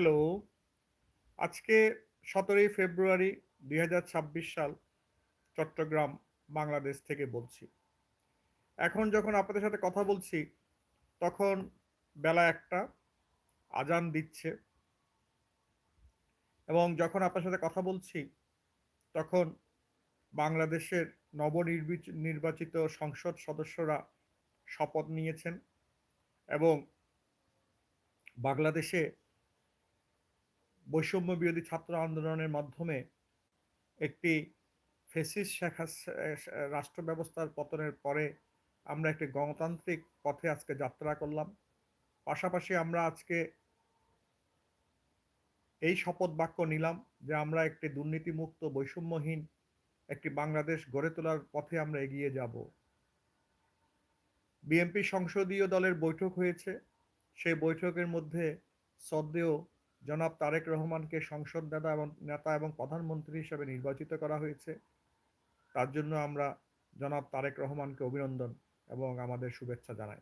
Hello. আজকে সতেরোই ফেব্রুয়ারি দুই হাজার ছাব্বিশ সাল চট্টগ্রাম, বাংলাদেশ থেকে বলছি। এখন যখন আপনাদের সাথে কথা বলছি, তখন বেলা একটা, আজান দিচ্ছে। এবং যখন আপনার সাথে কথা বলছি, তখন বাংলাদেশের নবনির্বিচ, নির্বাচিত সংসদ সদস্যরা শপথ নিয়েছেন এবং বাংলাদেশে বৈষম্য বিরোধী ছাত্র আন্দোলনের মাধ্যমে একটি ফেসিস শেখা, রাষ্ট্র ব্যবস্থার পতনের পরে আমরা একটি গণতান্ত্রিক পথে আজকে যাত্রা করলাম। পাশাপাশি আমরা আজকে এই শপথ বাক্য নিলাম যে আমরা একটি দুর্নীতিমুক্ত, বৈষম্যহীন একটি বাংলাদেশ গড়ে তোলার পথে আমরা এগিয়ে যাব। বিএনপি সংসদীয় দলের বৈঠক হয়েছে। সেই বৈঠকের মধ্যে সদ্দেও জনাব তারেক রহমানকে সংসদ নেতা এবং নেতা এবং প্রধানমন্ত্রী হিসেবে নির্বাচিত করা হয়েছে। তার জন্য আমরা জনাব তারেক রহমানকে অভিনন্দন এবং আমাদের শুভেচ্ছা জানাই।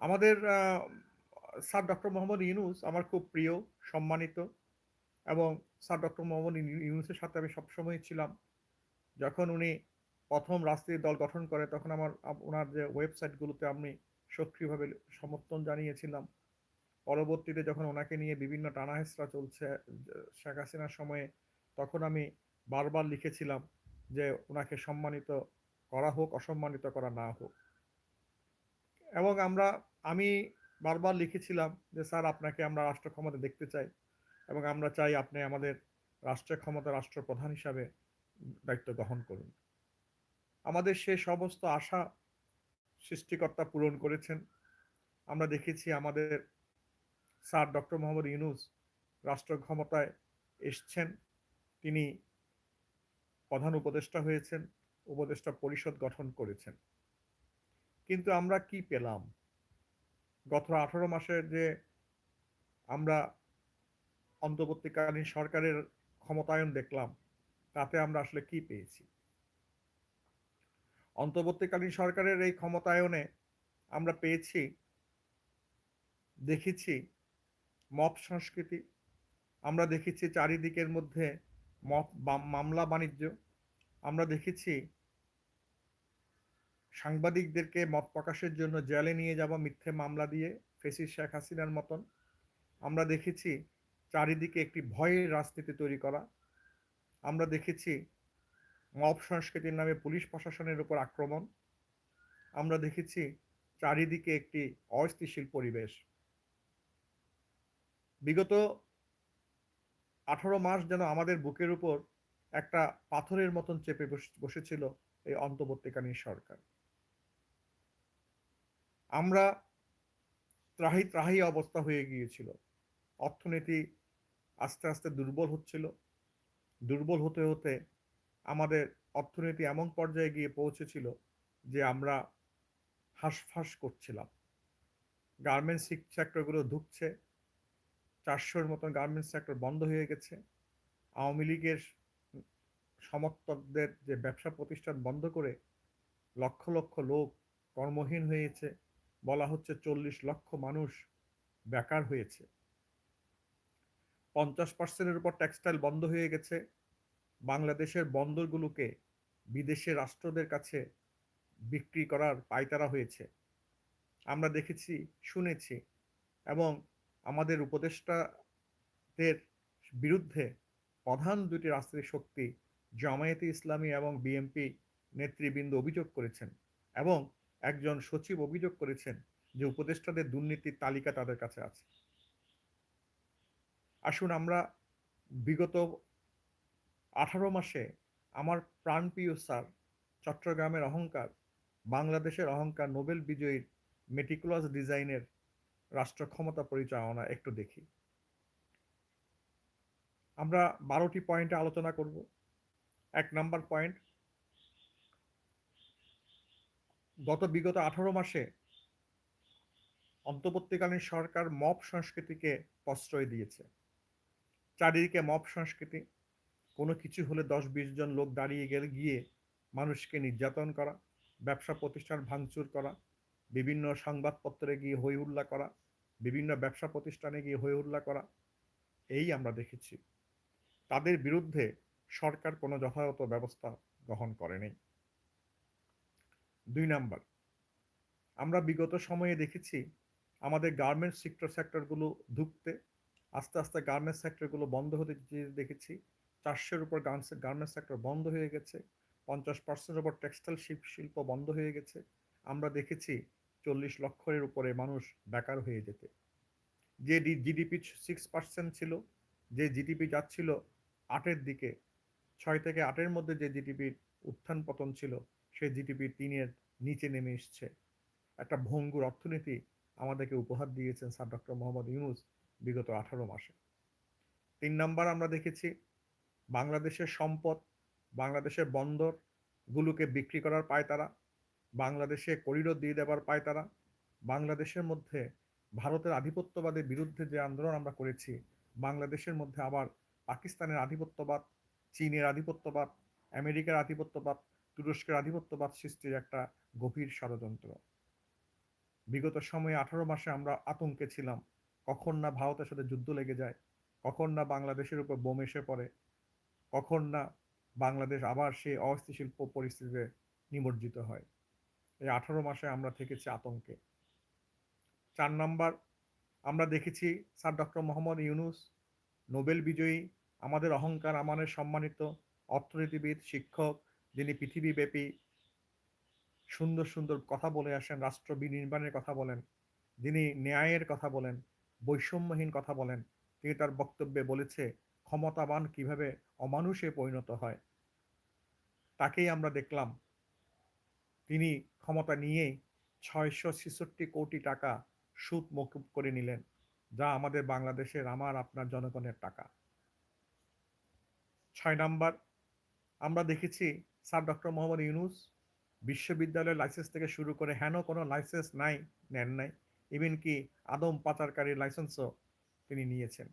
আমাদের স্যার ডক্টর মোহাম্মদ ইউনুস আমার খুব প্রিয়, সম্মানিত এবং স্যার ডক্টর মোহাম্মদ ইউনুসের সাথে আমি সবসময় ছিলাম। যখন উনি প্রথম রাজনীতি দল গঠন করে, তখন আমার ওনার যে ওয়েবসাইটগুলোতে আমি সক্রিয়ভাবে সমর্থন জানিয়েছিলাম। পরবর্তীতে যখন ওনাকে নিয়ে বিভিন্ন টানাহেসরা চলছে শেখ হাসিনার সময়ে, তখন আমি বারবার লিখেছিলাম যে ওনাকে সম্মানিত করা হোক, অসম্মানিত করা না হোক। এবং আমরা, আমি বারবার লিখেছিলাম যে, স্যার, আপনাকে আমরা রাষ্ট্র ক্ষমতা দেখতে চাই এবং আমরা চাই আপনি আমাদের রাষ্ট্রের ক্ষমতা রাষ্ট্রপ্রধান হিসাবে দায়িত্ব গ্রহণ করুন। আমাদের সে সমস্ত আশা সৃষ্টিকর্তা পূরণ করেছেন। আমরা দেখেছি আমাদের স্যার ডক্টর মোহাম্মদ ইউনুস রাষ্ট্র ক্ষমতায় এসছেন। তিনি প্রধান উপদেষ্টা হয়েছেন, উপদেষ্টা পরিষদ গঠন করেছেন। কিন্তু আমরা কি পেলাম? গত আঠারো মাসের যে আমরা অন্তর্বর্তীকালীন সরকারের ক্ষমতায়ন দেখলাম, তাতে আমরা আসলে কি পেয়েছি? অন্তর্বর্তীকালীন সরকারের এই ক্ষমতায়নে আমরা পেয়েছি, দেখেছি মপ সংস্কৃতি। আমরা দেখেছি চারিদিকের মধ্যে মপ মামলা বাণিজ্য। আমরা দেখেছি সাংবাদিকদেরকে মত প্রকাশের জন্য জেলে নিয়ে যাওয়া মিথ্যে মামলা দিয়ে ফেসি শেখ হাসিনার মতন। আমরা দেখেছি চারিদিকে একটি ভয়ের রাজনীতি তৈরি করা। আমরা দেখেছি মব সংস্কৃতির নামে পুলিশ প্রশাসনের উপর আক্রমণ। আমরা দেখেছি চারিদিকে একটি অস্থিতিশীল পরিবেশ। বিগত আঠারো মাস যেন আমাদের বুকের উপর একটা পাথরের মতন চেপে বসেছিল এই অন্তর্বর্তীকালীন সরকার। আমরা ত্রাহি ত্রাহি অবস্থা হয়ে গিয়েছিল। অর্থনীতি আস্তে আস্তে দুর্বল হচ্ছিল। দুর্বল হতে হতে আমাদের অর্থনীতি এমন পর্যায়ে গিয়ে পৌঁছেছিল যে আমরা হাঁসফাঁস করছিলাম। গার্মেন্টস সেক্টরগুলো ঢুকছে চারশোর মতন গার্মেন্টস সেক্টর বন্ধ হয়ে গেছে। আওয়ামী লীগের সমর্থকদের যে ব্যবসা প্রতিষ্ঠান বন্ধ করে লক্ষ লক্ষ লোক কর্মহীন হয়েছে, বলা হচ্ছে চল্লিশ লক্ষ মানুষ বেকার হয়েছে। পঞ্চাশ পার্সেন্টের উপর টেক্সটাইল বন্ধ হয়ে গেছে। বাংলাদেশের বন্দরগুলোকে বিদেশি রাষ্ট্রদের কাছে বিক্রি করার পায়তারা হয়েছে। আমরা দেখেছি, শুনেছি এবং আমাদের উপদেষ্টাদের বিরুদ্ধে প্রধান দুটি রাষ্ট্রীয় শক্তি জামায়াতে ইসলামী এবং বিএমপি নেতৃবৃন্দ অভিযোগ করেছেন এবং একজন সচিব অভিযোগ করেছেন যে উপদেষ্টাদের দুর্নীতির তালিকা তাদের কাছে আছে। আসুন আমরা বিগত আঠারো মাসে আমার প্রাণপ্রিয় স্যার চট্টগ্রামের অহংকার, বাংলাদেশের অহংকার নোবেল বিজয়ীর মেটিকুলাস ডিজাইনের রাষ্ট্র ক্ষমতা পরিচালনা একটু দেখি। আমরা বারোটি পয়েন্টে আলোচনা করব। এক নাম্বার পয়েন্ট, গত বিগত আঠারো মাসে অন্তর্বর্তীকালীন সরকার মপ সংস্কৃতিকে প্রশ্রয় দিয়েছে। চারিদিকে মপ সংস্কৃতি, কোনো কিছু হলে দশ বিশ জন লোক দাঁড়িয়ে গেলে গিয়ে মানুষকে নির্যাতন করা, ব্যবসা প্রতিষ্ঠান ভাঙচুর করা, বিভিন্ন সংবাদপত্রে গিয়ে হুল্লা করা বিভিন্ন ব্যবসা প্রতিষ্ঠানে গিয়ে হয়ে উল্লা করা, এই আমরা দেখেছি। তাদের বিরুদ্ধে সরকার কোনো যথাযথ ব্যবস্থা গ্রহণ করেনি। দুই নাম্বার, আমরা বিগত সময়ে দেখেছি আমাদের গার্মেন্টস সেক্টর সেক্টরগুলো ধুকতে, আস্তে আস্তে গার্মেন্টস সেক্টরগুলো বন্ধ হতে দেখেছি, চারশোর উপর গার্মেন্টস সেক্টর বন্ধ হয়ে গেছে, পঞ্চাশ পার্সেন্টের উপর টেক্সটাইল শিল্প বন্ধ হয়ে গেছে। আমরা দেখেছি চল্লিশ লক্ষের উপরে মানুষ বেকার হয়ে যেতে। যে জিডিপি সিক্স পার্সেন্ট ছিল, যে জিডিপি যাচ্ছিল আটের দিকে, ছয় থেকে আটের মধ্যে যে জিডিপির উত্থান পতন ছিল, সে জিডিপি তিনের নিচে নেমে এসছে। একটা ভঙ্গুর অর্থনীতি আমাদেরকে উপহার দিয়েছেন স্যার ডক্টর মোহাম্মদ ইউনুস বিগত আঠারো মাসে। তিন নাম্বার আমরা দেখেছি, বাংলাদেশের সম্পদ, বাংলাদেশের বন্দরগুলোকে বিক্রি করার পায় তারা। বাংলাদেশে করিডোর দিয়ে দেওয়ার পায় তারা। বাংলাদেশের মধ্যে ভারতের আধিপত্যবাদের বিরুদ্ধে যে আন্দোলন আমরা করেছি, বাংলাদেশের মধ্যে আবার পাকিস্তানের আধিপত্যবাদ, চীনের আধিপত্যবাদ, আমেরিকার আধিপত্যবাদ, তুরস্কের আধিপত্যবাদ সৃষ্টির একটা গভীর ষড়যন্ত্র। বিগত সময়ে আঠারো মাসে আমরা আতঙ্কে ছিলাম, কখন না ভারতের সাথে যুদ্ধ লেগে যায়, কখন না বাংলাদেশের উপর বোম এসে পড়ে, কখন না বাংলাদেশ আবার সেই অস্থিতিশীল পরিস্থিতিতে নিমজ্জিত হয়। এই আঠারো মাসে আমরা থেকেছি আতঙ্কে। চার নাম্বার, আমরা দেখেছি sir doctor Mohammad Yunus, Nobel বিজয়ী, আমাদের অহংকার, আমাদের সম্মানিত অর্থনীতিবিদ, শিক্ষক, যিনি পৃথিবীব্যাপী সুন্দর সুন্দর কথা বলে আসেন, রাষ্ট্র বিনির্মাণের কথা বলেন, যিনি ন্যায়ের কথা বলেন, বৈষম্যহীন কথা বলেন, তিনি তার বক্তব্যে বলেছে, ক্ষমতাবান কীভাবে অমানুষে পরিণত হয়। তাকেই আমরা দেখলাম। তিনি ক্ষমতা নিয়েই ছয়শো ছেষট্টি কোটি টাকা সুদ মকুব করে নিলেন, যা আমাদের বাংলাদেশের আমার আপনার জনগণের টাকা। ছয় নাম্বার, আমরা দেখেছি স্যার ডক্টর মোহাম্মদ ইউনুস বিশ্ববিদ্যালয়ের লাইসেন্স থেকে শুরু করে হেন কোনো লাইসেন্স নাই, নেন নাই, ইভেন কি আদম পাচারকারীর লাইসেন্সও তিনি নিয়েছেন।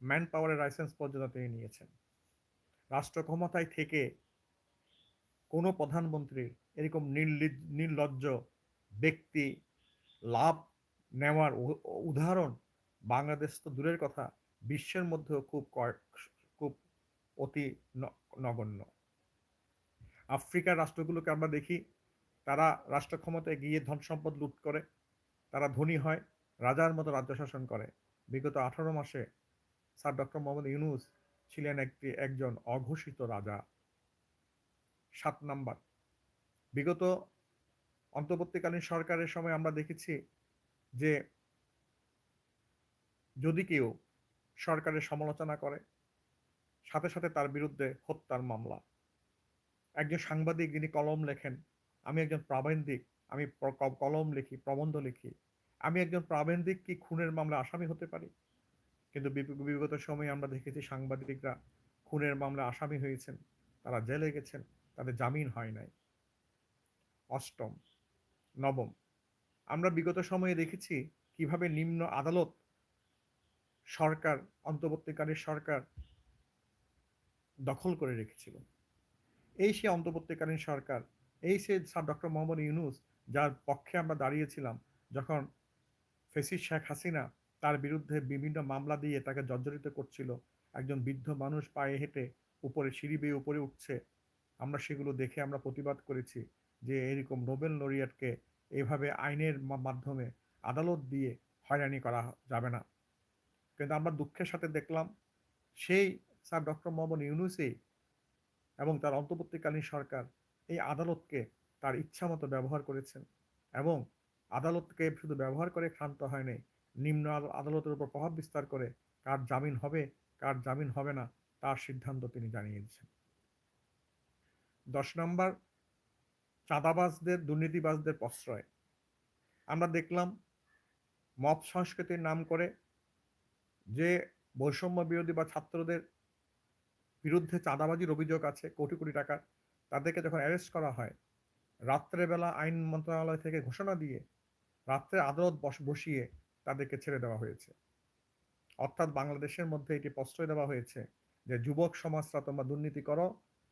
ম্যান পাওয়ারের লাইসেন্স পর্যন্ত তিনি নিয়েছেন। রাষ্ট্র ক্ষমতায় থেকে কোনো প্রধানমন্ত্রীর এরকম নির্লজ্জ ব্যক্তি লাভ নেওয়ার উদাহরণ বাংলাদেশ তো দূরের কথা, বিশ্বের মধ্যেও খুব কয়েক, খুব অতি নগণ্য। আফ্রিকার রাষ্ট্রগুলোকে আমরা দেখি, তারা রাষ্ট্র ক্ষমতায় গিয়ে ধন সম্পদ লুট করে, তারা ধনী হয়, রাজার মতো রাজ্য শাসন করে। বিগত আঠারো মাসে স্যার ডক্টর মোহাম্মদ ইউনুস ছিলেন একটি, একজন অঘোষিত রাজা। সাত নাম্বার। বিগত অন্তর্বর্তীকালীন সরকারের সময় আমরা দেখেছি যে যদি কেউ সরকারের সমালোচনা করে, সাথে সাথে তার বিরুদ্ধে হত্যার মামলা। একজন সাংবাদিক যিনি কলম লেখেন, আমি একজন প্রাবন্ধিক, আমি কলম লিখি, প্রবন্ধ লিখি, আমি একজন প্রাবন্ধিক কি খুনের মামলা আসামি হতে পারি? কিন্তু বিগত সময়ে আমরা দেখেছি সাংবাদিকরা খুনের মামলা আসামি হয়েছেন, তারা জেলে গেছেন তাদের জামিন হয় নাই। অষ্টম, নবম, আমরা বিগত সময়ে দেখেছি কীভাবে নিম্ন আদালত সরকার, অন্তর্বর্তীকালীন সরকার দখল করে রেখেছিল। এই সে অন্তর্বর্তীকালীন সরকার, এই সে স্যার ডক্টর মোহাম্মদ ইউনুস, যার পক্ষে আমরা দাঁড়িয়েছিলাম যখন ফেসিস শেখ হাসিনা তার বিরুদ্ধে বিভিন্ন মামলা দিয়ে তাকে জর্জরিত করছিল। একজন বৃদ্ধ মানুষ পায়ে হেঁটে উপরে, সিঁড়ি বেয়ে উপরে উঠছে। আমরা সেগুলো দেখে আমরা প্রতিবাদ করেছি যে এরকম নোবেল লরিয়াটকে এভাবে আইনের মাধ্যমে আদালত দিয়ে হয়রানি করা যাবে না। কিন্তু আমরা দুঃখের সাথে দেখলাম সেই স্যার ডক্টর মোহাম্মদ ইউনুসেই এবং তার অন্তর্বর্তীকালীন সরকার এই আদালতকে তার ইচ্ছা মতো ব্যবহার করেছেন এবং আদালতকে শুধু ব্যবহার করে ক্ষান্ত হয়নি, নিম্ন আদালতের উপর প্রভাব বিস্তার করে কার জামিন হবে, কার জামিন হবে না, তার সিদ্ধান্ত তিনি জানিয়ে দিয়েছেন দশ নম্বর, চাঁদাবাজদের, দুর্নীতিবাজদের প্রশ্রয়। আমরা দেখলাম মব সংস্কৃতির নাম করে যে বৈষম্য বিরোধী বা ছাত্রদের বিরুদ্ধে চাঁদাবাজির অভিযোগ আছে কোটি কোটি টাকার, তাদেরকে যখন অ্যারেস্ট করা হয়, রাত্রেবেলা আইন মন্ত্রণালয় থেকে ঘোষণা দিয়ে রাত্রে আদালত বসিয়ে তাদেরকে ছেড়ে দেওয়া হয়েছে। অর্থাৎ বাংলাদেশের মধ্যে এটি প্রশ্রয় দেওয়া হয়েছে যে যুবক সমাজরা তোমরা দুর্নীতি করো,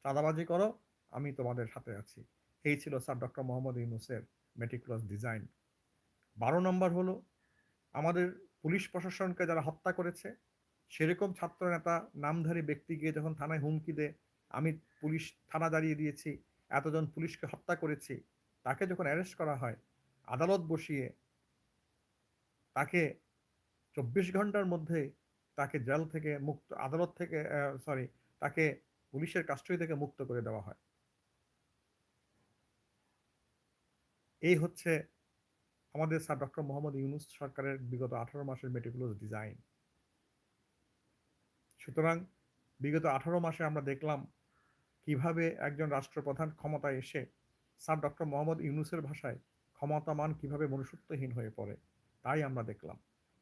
চাঁদাবাজি করো আমি তোমাদের সাথে আছি। এই ছিল স্যার ডক্টর মোহাম্মদ ইউনুসের মেটিকুলাস ডিজাইন বারো নম্বর হলো, আমাদের পুলিশ প্রশাসনকে যারা হত্যা করেছে, সেরকম ছাত্র নেতা নামধারী ব্যক্তি গিয়ে যখন থানায় হুমকি দেয়, আমি পুলিশ থানা দাঁড়িয়ে দিয়েছি, এতজন পুলিশকে হত্যা করেছি, তাকে যখন অ্যারেস্ট করা হয়, আদালত বসিয়ে তাকে চব্বিশ ঘণ্টার মধ্যে তাকে জেল থেকে মুক্ত, আদালত থেকে সরি তাকে পুলিশের কাস্টডি থেকে মুক্ত করে দেওয়া হয়। এই হচ্ছে আমাদের স্যার ডক্টর মোহাম্মদ ইউনুস সরকারের বিগত আঠারো মাসের মেটিকুলাস ডিজাইন সুতরাং বিগত আঠারো মাসে আমরা দেখলাম কীভাবে একজন রাষ্ট্রপ্রধান ক্ষমতায় এসে স্যার ডক্টর মোহাম্মদ ইউনুসের ভাষায় ক্ষমতামান কীভাবে মনুষ্যত্বহীন হয়ে পড়ে, তাই আমরা দেখলাম।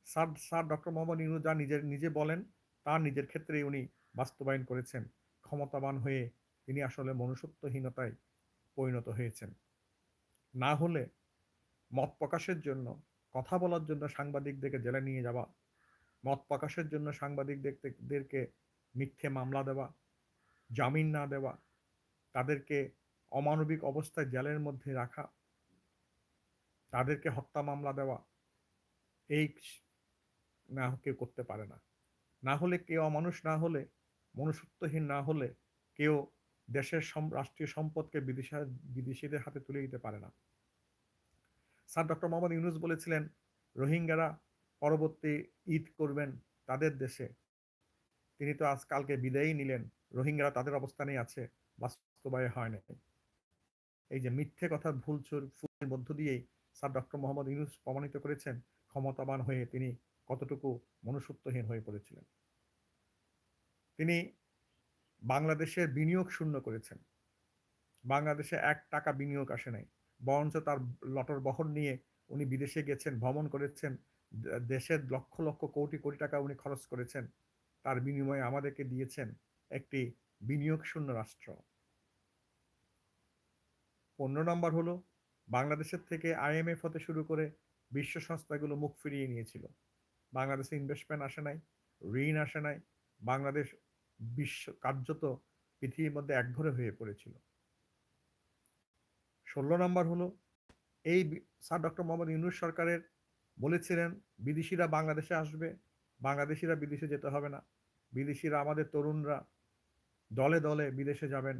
Sir sir doctor Mohammad Yunus যা নিজের, নিজে বলেন তার নিজের ক্ষেত্রে উনি বাস্তবায়ন করেছেন। ক্ষমতাবান হয়ে তিনি আসলে মনুষ্যত্বহীনতায় পরিণত হয়েছেন। না হলে মত প্রকাশের জন্য, কথা বলার জন্য সাংবাদিকদেরকে জেলে নিয়ে যাওয়া, মত প্রকাশের জন্য সাংবাদিকদেরকে মিথ্যে মামলা দেওয়া, জামিন না দেওয়া, তাদেরকে অমানবিক অবস্থায় জেলের মধ্যে রাখা, তাদেরকে হত্যা মামলা দেওয়া, এই না কেউ করতে পারে না। না হলে কেউ অমানুষ না হলে, মনুষ্যত্বহীন না হলে কেউ দেশের রাষ্ট্রীয় সম্পদকে বিদেশা, বিদেশিদের হাতে তুলে দিতে পারে না। স্যার ডক্টর মোহাম্মদ ইউনুস বলেছিলেন, রোহিঙ্গারা পরবর্তী ঈদ করবেন তাদের দেশে। তিনি তো আজকালকে বিদায়ই নিলেন, রোহিঙ্গারা তাদের অবস্থানেই আছে বাস্তবায় হয় না এই যে মিথ্যে কথা, ভুল ফুলের মধ্য দিয়েই স্যার ডক্টর মোহাম্মদ ইউনুস প্রমাণিত করেছেন, ক্ষমতাবান হয়ে তিনি কতটুকু মনুষ্যত্বহীন হয়ে পড়েছিলেন। তিনি বাংলাদেশের বিনিয়োগ শূন্য করেছেন। বাংলাদেশে এক টাকা বিনিয়োগ আসে নাই। বরঞ্চ তার লটর বহর নিয়ে উনি বিদেশে গেছেন, ভ্রমণ করেছেন দেশের লক্ষ লক্ষ কোটি কোটি টাকা উনি খরচ করেছেন, তার বিনিময়ে আমাদেরকে দিয়েছেন একটি বিনিয়োগ শূন্য রাষ্ট্র। পনেরো নম্বর হলো, বাংলাদেশের থেকে আইএমএফ হতে শুরু করে বিশ্ব সংস্থাগুলো মুখ ফিরিয়ে নিয়েছিল। বাংলাদেশে ইনভেস্টমেন্ট আসে নাই, ঋণ আসে নাই, বাংলাদেশ বিশ্ব কার্যত পৃথিবীর মধ্যে একঘরে হয়ে পড়েছিল। ষোলো নম্বর হলো, এই স্যার ডক্টর মোহাম্মদ ইউনুস সরকারের বলেছিলেন, বিদেশিরা বাংলাদেশে আসবে, বাংলাদেশিরা বিদেশে যেতে হবে না। বিদেশিরা আমাদের তরুণরা দলে দলে বিদেশে যাবেন।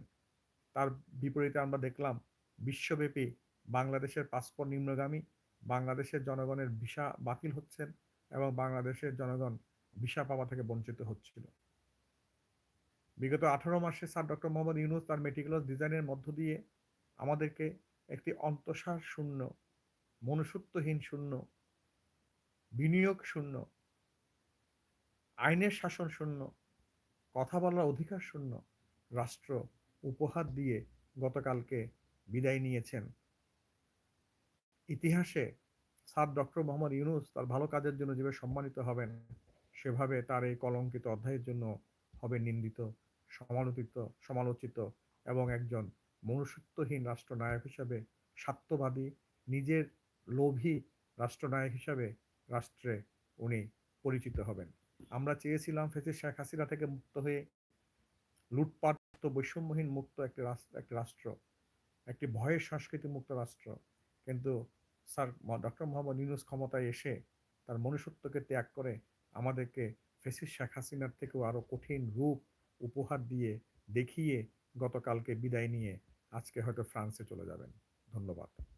তার বিপরীতে আমরা দেখলাম, বিশ্বব্যাপী বাংলাদেশের পাসপোর্ট নিম্নগামী, বাংলাদেশের জনগণের ভিসা বাতিল হচ্ছেন এবং বাংলাদেশের জনগণ ভিসা পাওয়া থেকে বঞ্চিত হচ্ছিল। বিগত আঠারো মাসে স্যার ডক্টর মোহাম্মদ ইউনুস তার মেটিকুলাস ডিজাইনের মধ্য দিয়ে আমাদেরকে একটি অন্তঃসার শূন্য, মনুষ্যত্বহীন শূন্য, বিনিয়োগ শূন্য, আইনের শাসন শূন্য, কথা বলার অধিকার শূন্য রাষ্ট্র উপহার দিয়ে গতকালকে বিদায় নিয়েছেন। ইতিহাসে স্যার ডক্টর মোহাম্মদ ইউনুস তার ভালো কাজের জন্য যেভাবে সম্মানিত হবেন, সেভাবে তার এই কলঙ্কিত অধ্যায়ের জন্য হবে নিন্দিত। সমালোচিত সমালোচিত এবং একজন মনুষ্যত্বহীন রাষ্ট্রনায়ক হিসাবে স্বার্থবাদী, নিজের লোভী রাষ্ট্রনায়ক হিসাবে রাষ্ট্রে উনি পরিচিত হবেন। আমরা চেয়েছিলাম ফেসিস শেখ হাসিনা থেকে মুক্ত হয়ে লুটপাট বৈষম্যহীন মুক্ত একটি রাষ্ট্র একটি রাষ্ট্র, একটি ভয়ের সংস্কৃতি মুক্ত রাষ্ট্র। কিন্তু স্যার ডক্টর মোহাম্মদ ইউনুস ক্ষমতায় এসে তার মনুষ্যত্বকে ত্যাগ করে আমাদেরকে ফেসিস শেখ হাসিনার থেকেও আরও কঠিন রূপ উপহার দিয়ে দেখিয়ে গতকালকে বিদায় নিয়ে আজকে হয়তো ফ্রান্সে চলে যাবেন। ধন্যবাদ।